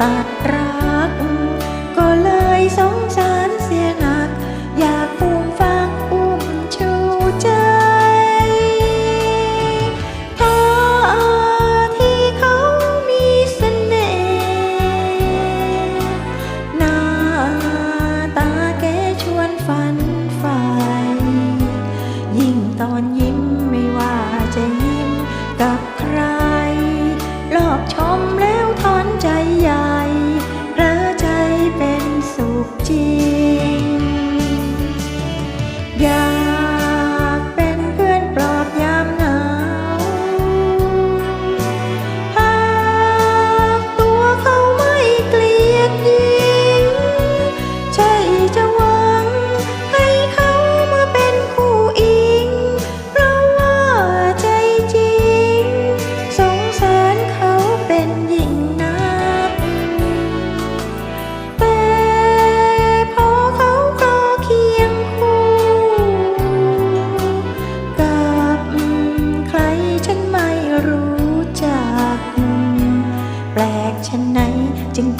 ตัดรัก ก็เลยสงสารเสียหนัก อยากฟูมฟังอุ้มชูใจเพราที่เขามีเสน่ห์หน้าตาแกชวนฝันใฝ่ยิ่งตอนยิ้มไม่ว่าจะยิ้มกับใคร รอบชม กจิต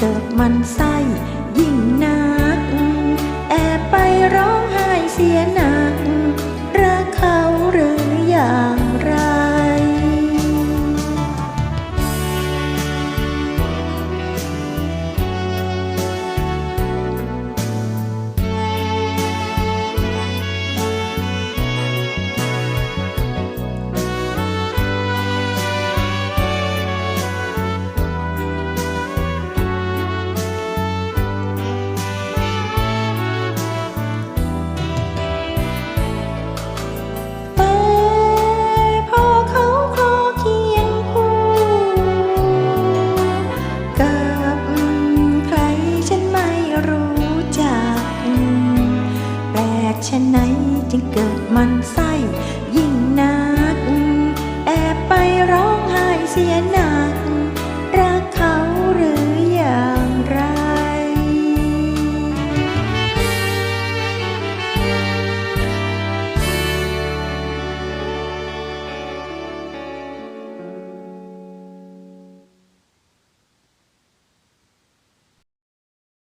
เกิดมันไส้ยิ่งนัก แอบไปร้องไห้เสียหนา